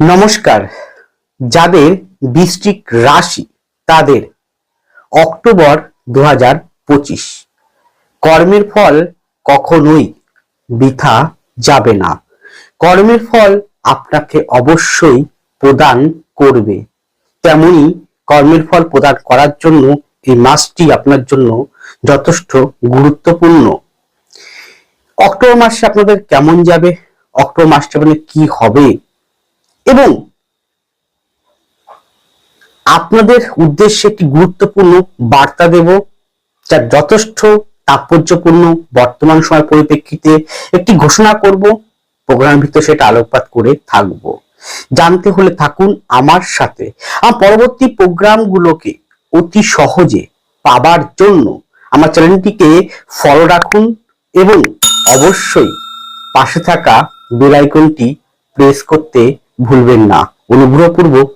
নমস্কার। যাদের বৃশ্চিক রাশি, তাদের অক্টোবর দু পঁচিশ। কর্মের ফল কখনোই বৃথা যাবে না। কর্মের ফল আপনাকে অবশ্যই প্রদান করবে। তেমনি কর্মের ফল প্রদান করার জন্য এই মাসটি আপনার জন্য যথেষ্ট গুরুত্বপূর্ণ। অক্টোবর মাসে আপনাদের কেমন যাবে? অক্টোবর মাসটা মানে কি হবে? এবং আপনাদের উদ্দেশ্যে একটি গুরুত্বপূর্ণ বার্তা দেব যা যথেষ্ট তাৎপর্যপূর্ণ বর্তমান সময় পরিপ্রেক্ষিতে একটি ঘোষণা করব। প্রোগ্রামের ভিতরে সেটা আলোকপাত করে থাকব। জানতে হলে থাকুন আমার সাথে। আমার পরবর্তী প্রোগ্রামগুলোকে অতি সহজে পাবার জন্য আমার চ্যানেলটিকে ফলো রাখুন এবং অবশ্যই পাশে থাকা বেল আইকনটি প্রেস করতে ভুলবেন না। অনুগ্রহপূর্বক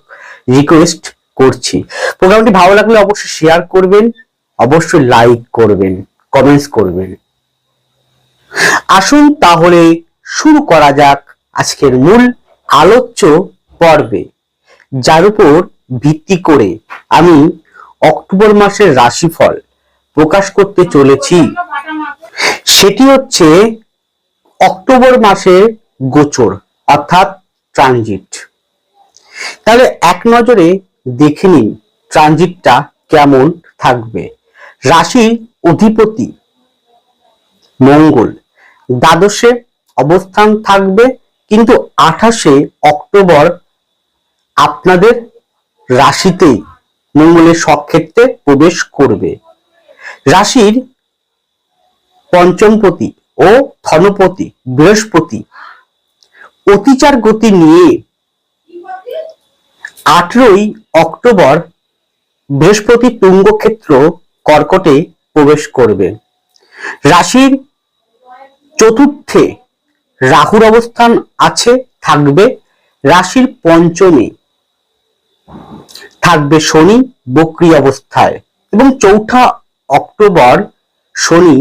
রিকোয়েস্ট করছি। প্রোগ্রামটি ভালো লাগলে অবশ্যই শেয়ার করবেন, অবশ্যই লাইক করবেন কমেন্টস করবেন। আসুন তাহলে শুরু করা যাক আজকের মূল আলোচ্য পর্বে, যার উপর ভিত্তি করে আমি অক্টোবর মাসের রাশিফল প্রকাশ করতে চলেছি। সেটি হচ্ছে অক্টোবর মাসের গোচর, অর্থাৎ ট্রানজিট। তাহলে এক নজরে দেখে নিন ট্রানজিটটা কেমন থাকবে। রাশির অধিপতি মঙ্গল। দ্বাদশে অবস্থান থাকবে, কিন্তু আঠাশে অক্টোবর আপনাদের রাশিতেই মঙ্গলের সক্ষেত্রে প্রবেশ করবে। রাশির পঞ্চমপতি ও ধনপতি বৃহস্পতি অতিচার গতি নিয়ে আঠেরোই অক্টোবর বৃহস্পতি তুঙ্গক্ষেত্র কর্কটে প্রবেশ করবে। রাশির চতুর্থে রাহুর অবস্থান আছে, থাকবে রাশির পঞ্চমে। থাকবে শনি বক্রি অবস্থায় এবং চৌঠা অক্টোবর শনি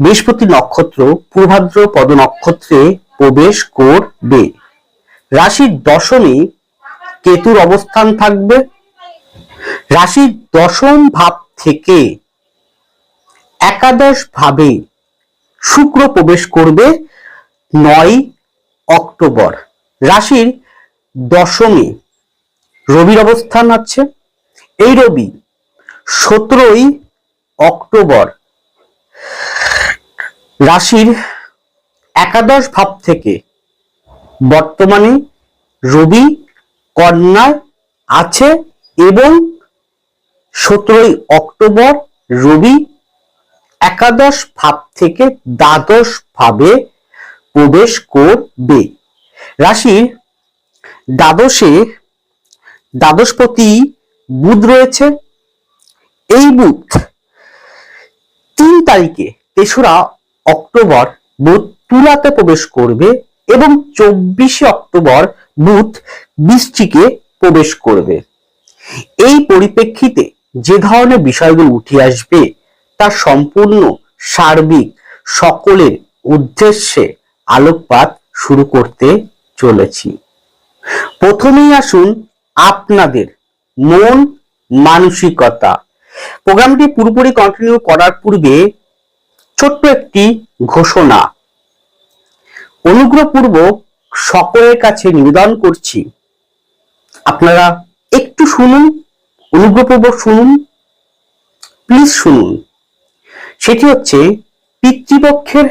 বৃহস্পতি নক্ষত্র, পূর্বাদ্র পদ নক্ষত্রে প্রবেশ করবে। রাশির দশমী কেতুর অবস্থান থাকবে। রাশির দশম ভাব থেকে একাদশ ভাবে শুক্র প্রবেশ করবে নয় অক্টোবর। রাশির দশমী, রবির অবস্থান আছে। এই রবি সতেরোই অক্টোবর। রাশির একাদশ ভাব থেকে বর্তমানে রবি কন্যায় আছে এবং সতেরোই অক্টোবর রবি একাদশ ভাব থেকে দ্বাদশ ভাবে প্রবেশ করবে। রাশির দ্বাদশে দ্বাদশপতি বুধ রয়েছে। এই বুধ তিন তারিখে তেসরা অক্টোবর বুধ তুলাতে প্রবেশ করবে এবং চব্বিশে অক্টোবর বুধ বৃষ্টিকে প্রবেশ করবে। এই পরিপ্রেক্ষিতে যে ধরনের বিষয়গুলো উঠে আসবে, তা সম্পূর্ণ সার্বিক সকলের উদ্দেশ্যে আলোকপাত শুরু করতে চলেছি। প্রথমেই আসুন আপনাদের মন মানসিকতা। প্রোগ্রামটি পুরোপুরি কন্টিনিউ করার পূর্বে ছোট্ট একটি ঘোষণা। অনুগ্রহপূর্বক সকলের কাছে নিবেদন করছি। আপনারা একটু শুনুন, অনুগ্রহপূর্বক শুনুন। প্লিজ শুনুন। সেটি হচ্ছে, পিতৃপক্ষের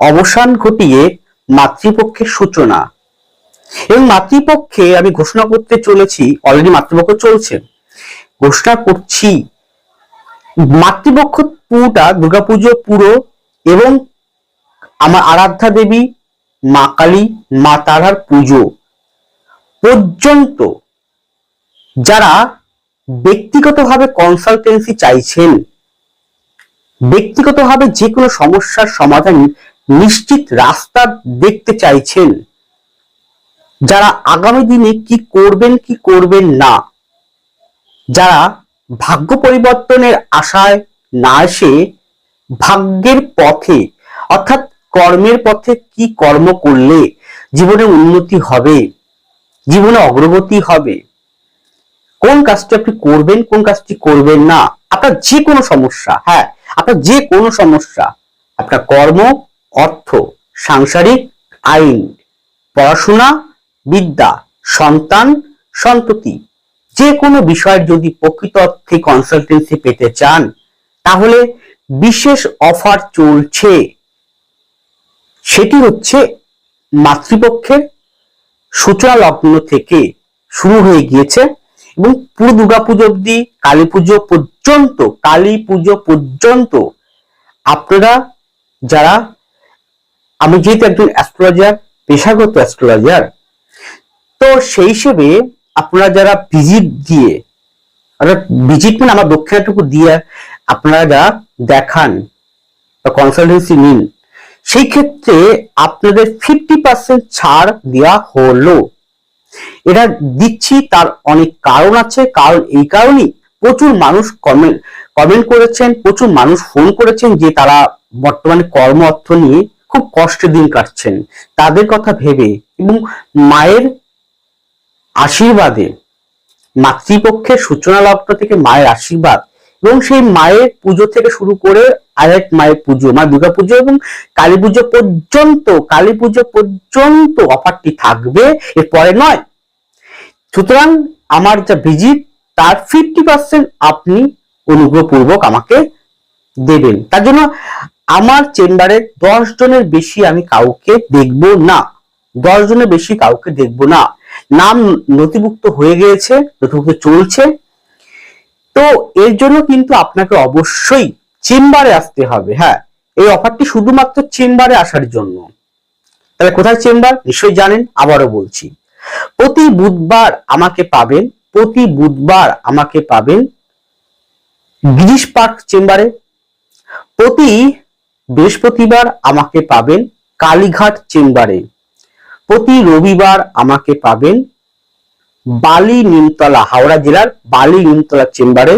অবসান ঘটিয়ে মাতৃপক্ষের সূচনা। এবং মাতৃপক্ষে আমি ঘোষণা করতে চলেছি অলরেডি মাতৃপক্ষ চলছে। ঘোষণা করছি, মাতৃপক্ষ পুরোটা, দুর্গাপুজো পুরো এবং আমার আরাধ্যা দেবী মা কালী, মা তারার পুজো পর্যন্ত। যারা ব্যক্তিগতভাবে কনসালটেন্সি চাইছেন, ব্যক্তিগতভাবে যে কোনো সমস্যার সমাধান নিশ্চিত রাস্তা দেখতে চাইছেন, যারা আগামী দিনে কি করবেন কি করবেন না, যারা ভাগ্য পরিবর্তনের আশায় না এসে ভাগ্যের পথে, অর্থাৎ কর্মের পথে কি কর্ম করলে জীবনে উন্নতি হবে? জীবনে অগ্রগতি হবে? কোন কাজটি আপনি করবেন, কোন কাজটি করবেন না? আপনার যে কোনো সমস্যা হ্যাঁ আপনার যে কোনো সমস্যা, আপনার কর্ম, অর্থ, সাংসারিক আইন, পড়াশোনা, বিদ্যা, সন্তান, সন্ততি যে কোনো বিষয়ের যদি প্রকৃত অর্থে কনসালটেন্সি পেতে চান, তাহলে বিশেষ অফার চলছে। সেটি হচ্ছে মাতৃপক্ষের সূচনা লগ্ন থেকে শুরু হয়ে গিয়েছে এবং পুরো দুর্গাপুজো অব্দি কালী পুজো পর্যন্ত, কালী পুজো পর্যন্ত আপনারা যারা আমি যেহেতু একজন অ্যাস্ট্রোলজার পেশাগত অ্যাস্ট্রোলজার তো সেই হিসেবে আপনারা যারা ভিজিট দিয়ে, অর্থাৎ ভিজিট মানে আমার দক্ষিণাটুকু দিয়ে আপনারা যা দেখান বা কনসালটেন্সি নিন সেই ক্ষেত্রে আপনাদের ফিফটি পার্সেন্ট ছাড় দেওয়া হলো। এটা দিচ্ছি, তার অনেক কারণ আছে। কারণ এই কারণেই প্রচুর মানুষ কমেন্ট কমেন্ট করেছেন, প্রচুর মানুষ ফোন করেছেন যে তারা বর্তমানে কর্ম অর্থ নিয়ে খুব কষ্টের দিন কাটছেন। তাদের কথা ভেবে এবং মায়ের আশীর্বাদে, মাতৃপক্ষের সূচনা লগ্ন থেকে মায়ের আশীর্বাদ এবং সেই মায়ের পুজো থেকে শুরু করে আরেক মায়ের পুজো, মা দুর্গা পুজো এবং কালী পুজো পর্যন্ত, কালী পুজো পর্যন্ত অফারটি থাকবে এরপরে নয়। সুতরাং আমার যা ভিজিট তার ফিফটি পার্সেন্ট আপনি অনুগ্রহপূর্বক আমাকে দেবেন। তার জন্য আমার চেম্বারে দশ জনের বেশি আমি কাউকে দেখব না। দশ জনের বেশি কাউকে দেখব না। নাম নথিভুক্ত হয়ে গিয়েছে, নথিভুক্ত চলছে। তো এর জন্য কিন্তু আপনাকে অবশ্যই চেম্বারে আসতে হবে হ্যাঁ। এই অফারটি শুধুমাত্র চেম্বারে আসার জন্য। তাহলে কোথায় চেম্বার? নিশ্চয়ই জানেন, আবারও বলছি। প্রতি বুধবার আমাকে পাবেন, প্রতি বুধবার আমাকে পাবেন গিরিশ পার্ক চেম্বারে। প্রতি বৃহস্পতিবার আমাকে পাবেন কালীঘাট চেম্বারে। প্রতি রবিবার আমাকে পাবেন বালি নিমতলা, হাওড়া জেলার বালি নিমতলা চেম্বারে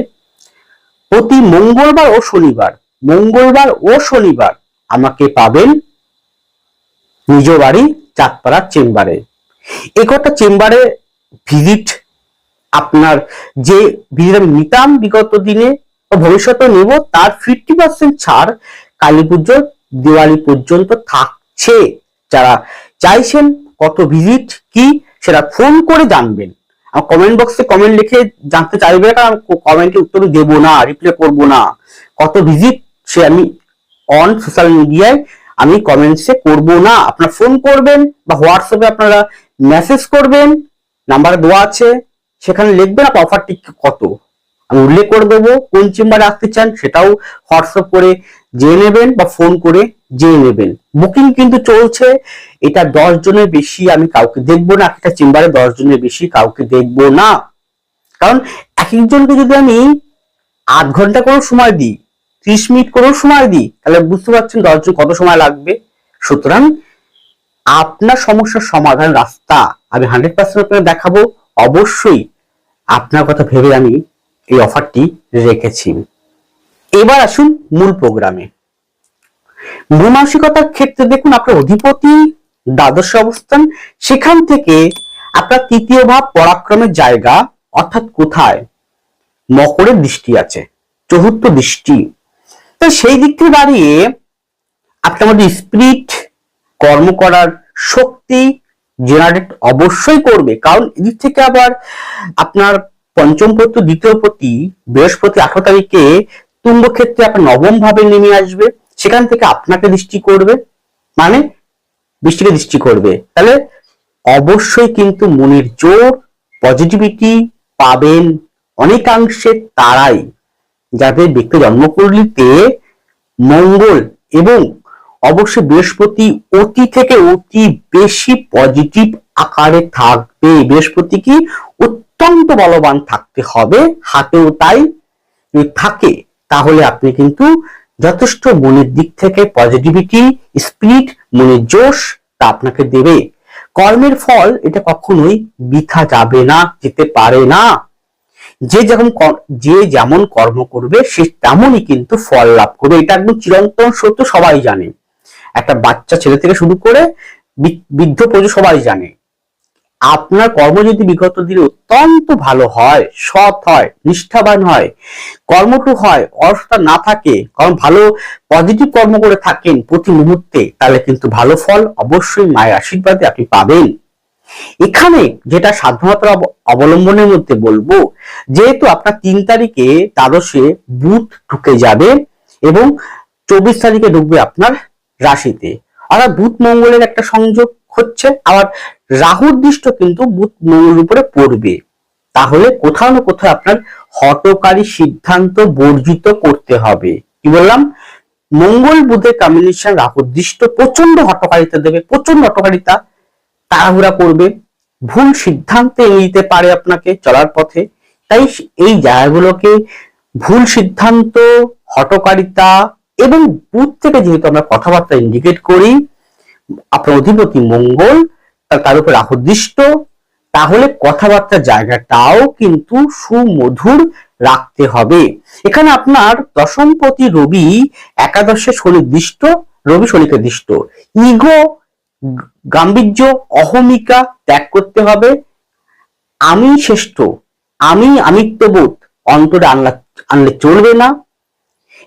প্রতি মঙ্গলবার ও শনিবার, মঙ্গলবার ও শনিবার আমাকে পাবেন নিজ বাড়ি চাঁদপাড়া চেম্বারে। এ কটা চেম্বারে ভিজিট আপনার যে ভিজিট আমি নিতাম বিগত দিনে ভবিষ্যতে নেব, তার ফিফটি পার্সেন্ট ছাড় কালী পুজোর দিওয়ালি পর্যন্ত থাকছে। যারা চাইছেন কত ভিজিট কি, সেটা ফোন করে জানবেন। আর কমেন্ট বক্সে কমেন্ট লিখে জানতে চাইবে কারণ কমেন্টে উত্তর দেব না রিপ্লাই করব না। কত ভিজিট সে আমি অন সোশ্যাল মিডিয়ায় আমি কমেন্টসে করব না। আপনারা ফোন করবেন বা হোয়াটসঅ্যাপে আপনারা মেসেজ করবেন নাম্বার দেওয়া আছে, সেখানে লিখবেন আপনার অফারটি কত। আমি উল্লেখ করে দেবো, কোন চেম্বারে আসতে চান সেটাও হোয়াটসঅ্যাপ করে জেনে নেবেন বা ফোন করে জেনে নেবেন। বুকিং কিন্তু চলছে, এটা দশ জনের বেশি আমি কাউকে দেখব না, একটা চেম্বারে দশ জনের বেশি কাউকে দেখব না। কারণ এক একজনকে যদি আমি আধ ঘণ্টা করে সময় দিই, ত্রিশ মিনিট করেও সময় দিই, তাহলে বুঝতে পারছেন দশজন কত সময় লাগবে। সুতরাং আপনার সমস্যার সমাধান রাস্তা, আমি হান্ড্রেড পার্সেন্ট আপনাকে দেখাবো। অবশ্যই আপনার কথা ভেবে আমি এই অফারটি রেখেছি। এবার আসুন মূল প্রোগ্রামে মূমাসিকতার ক্ষেত্রে দেখুন আপনার অধিপতি, দ্বাদশ অবস্থান, সেখান থেকে আপনার তৃতীয় ভাব পরাক্রমের জায়গা, অর্থাৎ কোথায়? মকরের দৃষ্টি আছে, চতুর্থ দৃষ্টি। তো সেই দিক থেকে দাঁড়িয়ে আপনার মধ্যে স্পিরিট কর্ম করার শক্তি জেনারেট অবশ্যই করবে। কারণ এদিক থেকে আবার আপনার পঞ্চম পত্র, দ্বিতীয় পতি, বৃহস্পতি আঠারো তারিখে তুঙ্গ ক্ষেত্রে আপনার নবম ভাবে নেমে আসবে, সেখান থেকে আপনাকে দৃষ্টি করবে মানে বৃষ্টিকে দৃষ্টি করবে। তাহলে অবশ্যই কিন্তু মনের জোর পজিটিভিটি পাবেন অনেকাংশে তারাই, যাদের ব্যক্তি জন্মকুণ্ডলিতে মঙ্গল এবং অবশ্যই বৃহস্পতি অতি থেকে অতি বেশি পজিটিভ আকারে থাকবে। বৃহস্পতি কি? অত্যন্ত বলবান থাকতে হবে, হাতেও তাই, থাকে। তাহলে আপনি কিন্তু যথেষ্ট মনের দিক থেকে পজিটিভিটি স্পিরিট মনের জোশ তা আপনাকে দেবে। কর্মের ফল এটা কখনোই বৃথা যাবে না, যেতে পারে না। যে যখন যে যেমন কর্ম করবে, সে তেমনই কিন্তু ফল লাভ করবে। এটা একদম চিরন্তন সত্য, সবাই জানে। একটা বাচ্চা ছেলে থেকে শুরু করে বৃদ্ধ পর্যন্ত সবাই জানে। আপনার কর্ম যদি বিগত দিনে অত্যন্ত ভালো হয়, সৎ হয়, নিষ্ঠাবান হয়, কর্মটু হয়, অলসতা না থাকে, কারণ ভালো পজিটিভ কর্ম করে থাকেন প্রতি মুহূর্তে, তাহলে কিন্তু ভালো ফল অবশ্যই মায়ের আশীর্বাদে আপনি পাবেন। এখানে যেটা সাবধানতার অব- অবলম্বনের মধ্যে বলব, যেহেতু আপনার তিন তারিখে দ্বাদশে বুধ ঢুকে যাবে এবং চব্বিশ তারিখে ঢুকবে আপনার রাশিতে। অর্থাৎ বুধ মঙ্গলের একটা সংযোগ হচ্ছে, আবার রাহুর দৃষ্ট কিন্তু বুধ মঙ্গলের উপরে পড়বে। তাহলে কোথাও না কোথাও আপনার হটকারী সিদ্ধান্ত বর্জিত করতে হবে। কি বললাম? মঙ্গল বুধের কম্বিনেশন রাহুর দৃষ্ট প্রচণ্ড হটকারিতা দেবে প্রচণ্ড হটকারিতা তাড়াহুড়া করবে। ভুল সিদ্ধান্তে নিতে পারে আপনাকে চলার পথে। তাই এই জায়গাগুলোকে ভুল সিদ্ধান্ত হটকারিতা এবং বুধ থেকে যেহেতু আমরা কথাবার্তা ইন্ডিকেট করি, আপনার অধিপতি মঙ্গল তার- উপর রাহুদৃষ্ট তাহলে কথাবার্তার জায়গাটাও কিন্তু সুমধুর রাখতে হবে। এখানে আপনার দশমপতি রবি একাদশে শনিদৃষ্ট রবি শনিকে দৃষ্ট। ইগো, গাম্ভীর্য, অহমিকা ত্যাগ করতে হবে। আমি শ্রেষ্ঠ, আমি আমিত্ববোধ, অন্তরে আনলা, আনলে চলবে না।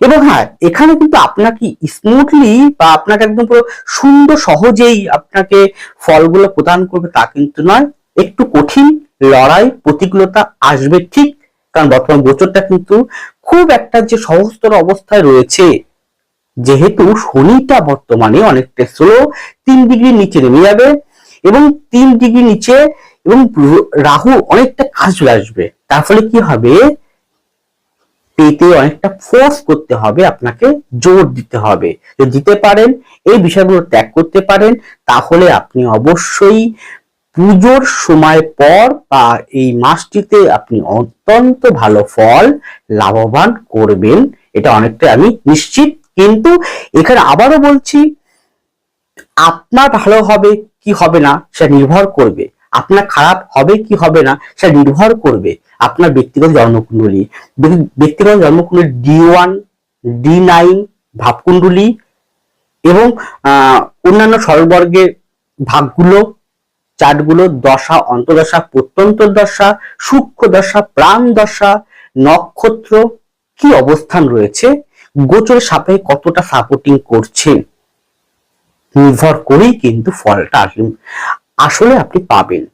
এবং হ্যাঁ এখানে কিন্তু আপনাকে স্মুথলি বা আপনাকে একদম পুরো সুন্দর সহজেই আপনাকে ফলগুলো প্রদান করবে তা কিন্তু নয়। একটু কঠিন লড়াই, প্রতিকূলতা আসবে ঠিক, কারণ বর্তমান গোচরটা কিন্তু খুব একটা যে সহজতর অবস্থায় রয়েছে। যেহেতু শনিটা বর্তমানে অনেকটা স্লো তিন ডিগ্রি নিচে নেমে যাবে এবং তিন ডিগ্রি নিচে এবং রাহু অনেকটা কাজ আসবে। তার ফলে কি হবে? পেতে অনেকটা ফোর্স করতে হবে, আপনাকে জোর দিতে হবে। যদি দিতে পারেন, এই বিষয়গুলো ত্যাগ করতে পারেন, তাহলে আপনি অবশ্যই পুজোর সময় পর বা এই মাসটিতে আপনি অত্যন্ত ভালো ফল লাভবান করবেন। এটা অনেকটা আমি নিশ্চিত। কিন্তু এখানে আবারও বলছি, আপনার ভালো হবে কি হবে না, সেটা নির্ভর করবে। আপনার খারাপ হবে কি হবে না, সেটা নির্ভর করবে। আপনার ব্যক্তিগত জন্মকুণ্ডলী। ব্যক্তি- ব্যক্তিগত জন্মকুণ্ডলী ডি ওয়ান, ডি নাইন, ভাবকুণ্ডলী এবং অন্যান্য সরবর্গের ভাগগুলো চার্টগুলো দশা অন্তদশা প্রত্যন্ত দশা সূক্ষ্ম দশা প্রাণ দশা নক্ষত্র, কি অবস্থান রয়েছে? গোচর সাপেক্ষে কতটা সাপোর্টিং করছে? নির্ভর করেই কিন্তু ফলটা আসলে আপনি পাবেন।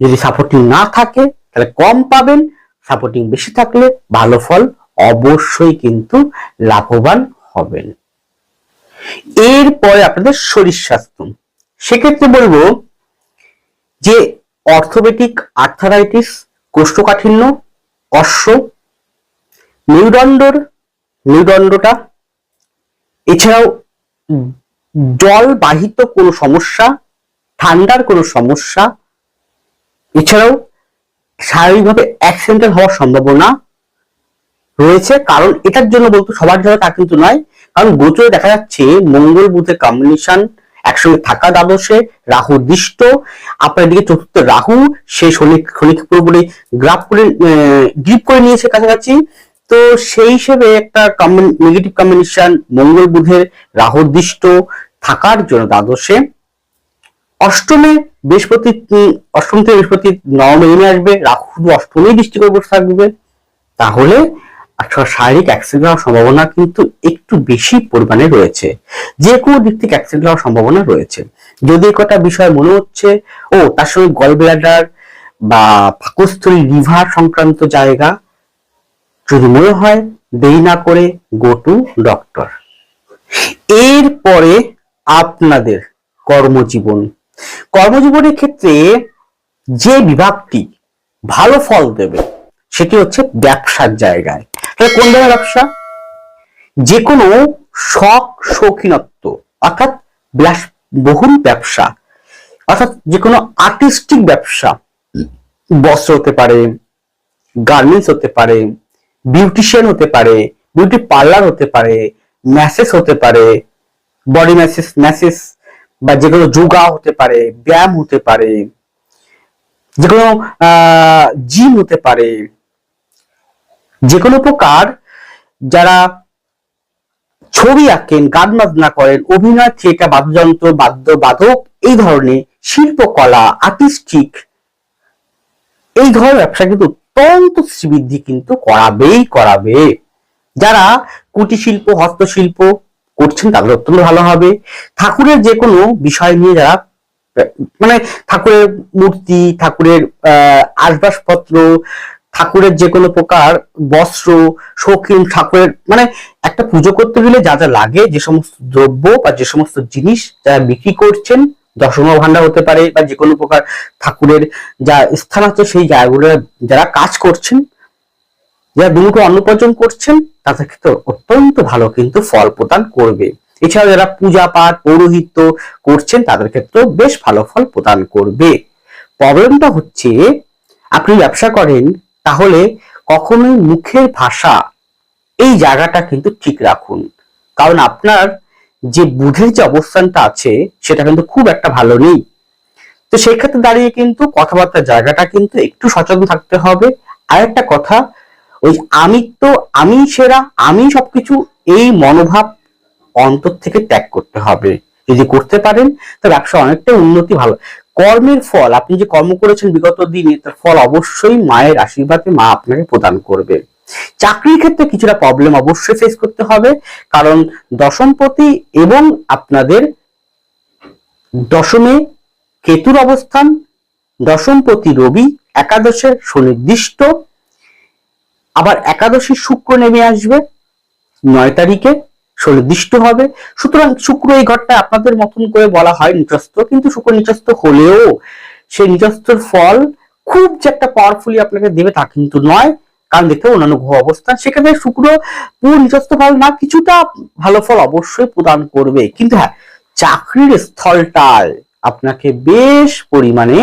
যদি সাপোর্টিং না থাকে তাহলে কম পাবেন সাপোর্টিং বেশি থাকলে ভালো ফল অবশ্যই কিন্তু লাভবান হবেন। এরপরে আপনাদের শরীর স্বাস্থ্য। সেক্ষেত্রে বলব যে অর্থোপেটিক আর্থারাইটিস, কোষ্ঠকাঠিন্য অশ্ব মেরুদণ্ডর, মেরুদণ্ডটা, এছাড়াও জল বাহিত কোনো সমস্যা, ঠান্ডার কোনো সমস্যা, এছাড়াও শারীরিকভাবে অ্যাক্সিডেন্টাল হওয়ার সম্ভাবনা রয়েছে, কারণ এটার জন্য বলতো সবার জন্য তা কিন্তু নয়। কারণ গোচরে দেখা যাচ্ছে, মঙ্গল বুধের কম্বিনেশন একসঙ্গে থাকা দ্বাদশে রাহু দৃষ্ট, আপনার দিকে চতুর্থ রাহু, সে শনি শনিকে পুরোপুরি গ্রাফ করে গ্রিপ করে নিয়েছে কাছাকাছি। তো সেই হিসেবে একটা নেগেটিভ কম্বিনেশন মঙ্গল বুধের রাহু দৃষ্ট থাকার জন্য দ্বাদশে অষ্টমে বৃহস্পতি, অষ্টম থেকে বৃহস্পতি নবমে নেমে আসবে, রাহু শুধু অষ্টমেই দৃষ্টি করে বসে থাকবে। তাহলে শারীরিক অ্যাক্সিডেন্ট হওয়ার সম্ভাবনা কিন্তু একটু বেশি পরিমাণে রয়েছে। যে কোনো দিক থেকে অ্যাক্সিডেন্ট হওয়ার সম্ভাবনা রয়েছে। যদি কটা বিষয় মনে হচ্ছে, ও, তার সঙ্গে গল ব্লাডার বা পাকস্থলী লিভার সংক্রান্ত জায়গা যদি মনে হয়, দেরি না করে গো টু ডক্টর এরপরে আপনাদের কর্মজীবন কর্মজীবনের ক্ষেত্রে যে বিভাগটি ভালো ফল দেবে, সেটি হচ্ছে ব্যবসার জায়গায়। তাহলে কোন ধরনের ব্যবসা? যে কোনো শখ, শৌখিনত্ব, অর্থাৎ বিলাসবহুল ব্যবসা, অর্থাৎ যে কোনো আর্টিস্টিক ব্যবসা, বস্ত্র হতে পারে, গার্মেন্টস হতে পারে, বিউটিশিয়ান হতে পারে, বিউটি পার্লার হতে পারে, ম্যাসেজ হতে পারে, বডি ম্যাসেজ ম্যাসেজ বা যে কোনো যোগা হতে পারে, ব্যায়াম হতে পারে, যে কোনো জিম হতে পারে, যে কোনো প্রকার যারা ছবি আঁকেন, গান বাজনা করেন, অভিনয়, থিয়েটার, বাদ্যযন্ত্র, বাদ্য বাদক, এই ধরনের শিল্পকলা আর্টিস্টিক এই ধরনের ব্যবসা কিন্তু অত্যন্ত শ্রীবৃদ্ধি কিন্তু করাবেই করাবে। যারা কুটির শিল্প হস্তশিল্প করছেন তাদের অত্যন্ত ভালো হবে। ঠাকুরের যে কোনো বিষয় নিয়ে যারা মানে ঠাকুরের মূর্তি, ঠাকুরের, আহ আসবাবপত্র ঠাকুরের যে কোনো প্রকার বস্ত্র, শৌখিন, ঠাকুরের মানে একটা পুজো করতে গেলে যা যা লাগে, যে সমস্ত দ্রব্য বা যে সমস্ত জিনিস যারা বিক্রি করছেন, দশম ভান্ডার হতে পারে বা যে কোনো প্রকার ঠাকুরের যা স্থান আছে, সেই জায়গাগুলো যারা কাজ করছেন যারা দুটো অন্নপ্রজন করছেন তাদের ক্ষেত্রে অত্যন্ত ভালো কিন্তু ফল প্রদান করবে। এছাড়া যারা পূজা পাঠ পৌরোহিত্য করছেন, তাদের ক্ষেত্রেও বেশ ভালো ফল প্রদান করবে। প্রবলেমটা হচ্ছে, আপনি ব্যবসা করেন, তাহলে কখনোই মুখের ভাষা এই জায়গাটা কিন্তু ঠিক রাখুন। কারণ আপনার যে বুধের যে অবস্থানটা আছে, সেটা কিন্তু খুব একটা ভালো নেই। তো সেই ক্ষেত্রে দাঁড়িয়ে কিন্তু কথাবার্তার জায়গাটা কিন্তু একটু সচেতন থাকতে হবে। আর একটা কথা ওই আমি তো আমি সেরা, আমি সবকিছু এই মনোভাব অন্তর থেকে ত্যাগ করতে হবে। যদি করতে পারেন, তো ব্যবসা অনেকটা উন্নতি ভালো। কর্মের ফল, আপনি যে কর্ম করেছেন বিগত দিনে, তার ফল অবশ্যই মায়ের আশীর্বাদে মা আপনাকে প্রদান করবে। চাকরির ক্ষেত্রে কিছুটা প্রবলেম অবশ্যই ফেস করতে হবে, কারণ দশমপতি এবং আপনাদের দশমে কেতুর অবস্থান দশমপতি রবি একাদশের সুনির্দিষ্ট আবার একাদশী শুক্র নেমে আসবে, নয় তারিখে সুনির্দিষ্ট হবে। সুতরাং শুক্র এই ঘরটা আপনাদের মতন করে বলা হয় নিচস্ত কিন্তু শুক্র নিচস্ত হলেও সেই নিচস্তর ফল খুব যে একটা পাওয়ারফুলি আপনাকে দেবে তা কিন্তু নয়, কারণ দেখতে অন্যান্য গ্রহ অবস্থান। সেখানে শুক্র পুরো নিজস্ব ফল না, কিছুটা ভালো ফল অবশ্যই প্রদান করবে। কিন্তু হ্যাঁ চাকরির স্থলটায় আপনাকে বেশ পরিমাণে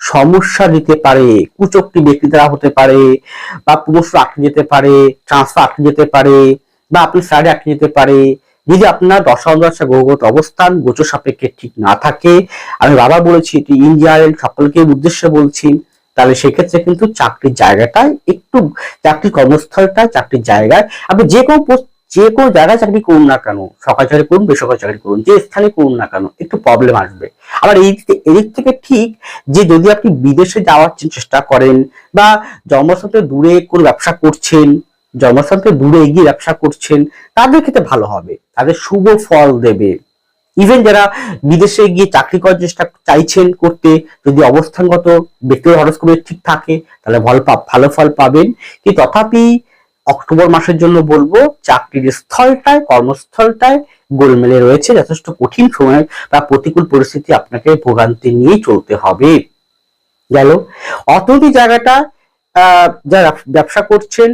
সমস্যা দিতে পারে, কুচক্রি ব্যক্তি দ্বারা হতে পারে, বা প্রমোশন আটকে যেতে পারে ট্রান্সফার আটকে যেতে পারে, বা আপনি সাইডে আটকে যেতে পারে, যদি আপনার দশা গ্রহগত অবস্থান গোচর সাপেক্ষে ঠিক না থাকে, আমি বাবা বলেছি এটি ইন্ডিয়ার সকলকে উদ্দেশ্যে বলছি, তাহলে সেক্ষেত্রে কিন্তু চাকরির জায়গাটায় একটু চাকরির কর্মস্থলটায়, চাকরির জায়গায়, আপনি যে কোনো যে কোনো জায়গায় চাকরি করুন না কেন সকাল চাকরি করুন, বেসরকারি চাকরি করুন, যে স্থানে করুন না কেন, একটু প্রবলেম আসবে। আবার এই এদিক থেকে ঠিক যে যদি আপনি বিদেশে যাওয়ার চেষ্টা করেন বা জন্মস্থান থেকে দূরে কোনো ব্যবসা করছেন জন্মস্থান থেকে দূরে এগিয়ে ব্যবসা করছেন, তাদের ক্ষেত্রে ভালো হবে। তাদের শুভ ফল দেবে। ইভেন যারা বিদেশে গিয়ে চাকরি করার চেষ্টা চাইছেন করতে, যদি অবস্থানগত ব্যক্তিগত হরস্কোপে ঠিক থাকে, তাহলে ভালো ভালো ফল পাবেন। কি তথাপি অক্টোবর মাসের জন্য বলব, চাকরির স্থলটায়, কর্মস্থলটায় গোলমেলে রয়েছে যথেষ্ট কঠিন সময় বা প্রতিকূল পরিস্থিতি আপনাকে ভোগান্তি নিয়ে চলতে হবে। গেল। অর্থনীতি জায়গাটা যারা ব্যবসা করছেন,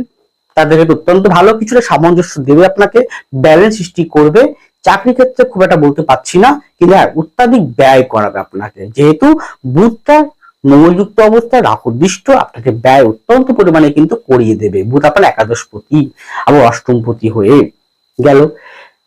তাদের অত্যন্ত ভালো। কিছুটা সামঞ্জস্য দেবে আপনাকে ব্যালেন্স সৃষ্টি করবে। চাকরি ক্ষেত্রে খুব একটা বলতে পারছি না, কিন্তু হ্যাঁ অত্যাধিক ব্যয় করাবে আপনাকে। যেহেতু বুধটা মঙ্গলযুক্ত অবস্থায় রাহুদৃষ্ট আপনাকে ব্যয় অত্যন্ত পরিমাণে কিন্তু করিয়ে দেবে। বুধ আপনার একাদশপতি আবার অষ্টম অষ্টমপতি হয়ে গেল।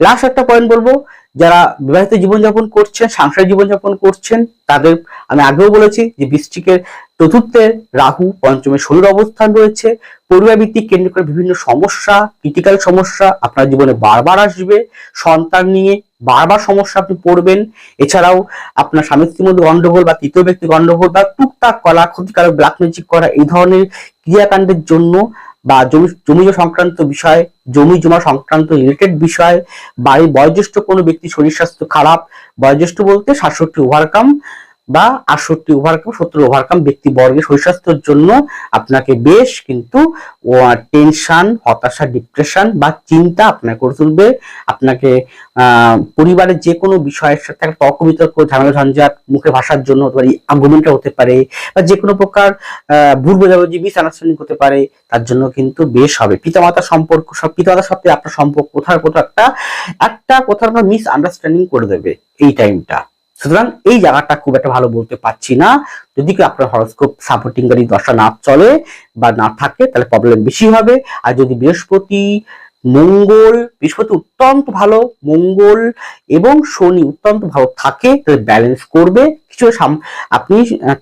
লাস্ট একটা পয়েন্ট বলব, যারা বিবাহিত জীবনযাপন করছেন, সাংসারিক জীবনযাপন করছেন, তাদের আমি আগেও বলেছি যে বৃষ্টিকের চতুর্থে রাহু, পঞ্চমে শনির অবস্থান রয়েছে। পরিবার ভিত্তিক কেন্দ্র করে বিভিন্ন সমস্যা ক্রিটিক্যাল সমস্যা আপনার জীবনে বারবার আসবে। সন্তান নিয়ে বারবার সমস্যা আপনি পড়বেন। এছাড়াও আপনার স্বামী স্ত্রীর মধ্যে গন্ডগোল বা তৃতীয় ব্যক্তি গন্ডগোল বা টুকটাক কলা, ক্ষতিকারক ব্ল্যাক ম্যাজিক করা, এই ধরনের ক্রিয়াকাণ্ডের জন্য বা জমি জমি সংক্রান্ত বিষয়, জমি জমা সংক্রান্ত রিলেটেড বিষয় বাড়ির বয়োজ্যেষ্ঠ কোনো ব্যক্তি শরীর স্বাস্থ্য খারাপ, বয়োজ্যেষ্ঠ বলতে সাতষট্টি ওভারকাম বা আটষট্টি ওভারকাম সত্তর ওভারকাম ব্যক্তি বর্গের শরীর জন্য আপনাকে বেশ কিন্তু টেনশন হতাশা ডিপ্রেশন বা চিন্তা আপনাকে করে তুলবে। আপনাকে পরিবারের যে কোনো বিষয়ের সাথে একটা তর্ক বিতর্ক ঝামেলা ঝঞ্ঝাট মুখে ভাষার জন্য আর্গুমেন্টটা হতে পারে বা যে কোনো প্রকার ভুল বোঝাবুঝি মিস আন্ডারস্ট্যান্ডিং হতে পারে, তার জন্য কিন্তু বেশ হবে। পিতামাতার সম্পর্ক, সব পিতামাতার সাথে আপনার সম্পর্ক কোথাও কোথাও একটা একটা কোথাও মিস আন্ডারস্ট্যান্ডিং করে দেবে এই টাইমটা সুতরাং এই জায়গাটা খুব একটা ভালো বলতে পারছি না। যদি কি আপনার হরস্কোপ সাপোর্টিং গাড়ি দশা না চলে বা না থাকে, তাহলে প্রবলেম বেশি হবে। আর যদি বৃহস্পতি, মঙ্গল, বৃহস্পতি অত্যন্ত ভালো, মঙ্গল এবং শনি অত্যন্ত ভালো থাকে, তাহলে ব্যালেন্স করবে। কিছু আপনি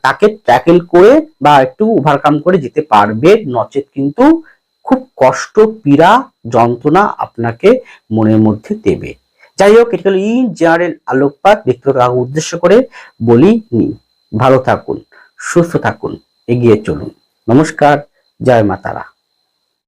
তাকে ট্যাকেল করে বা একটু ওভারকাম করে যেতে পারবে। নচেত কিন্তু খুব কষ্ট, পীড়া, যন্ত্রণা আপনাকে মনের মধ্যে দেবে। যাই হোক এটা হলো ইন জেনারেল আলোকপাত। ব্যক্তিগত উদ্দেশ্য করে বলি নি। ভালো থাকুন, সুস্থ থাকুন, এগিয়ে চলুন। নমস্কার, জয় মাতারা।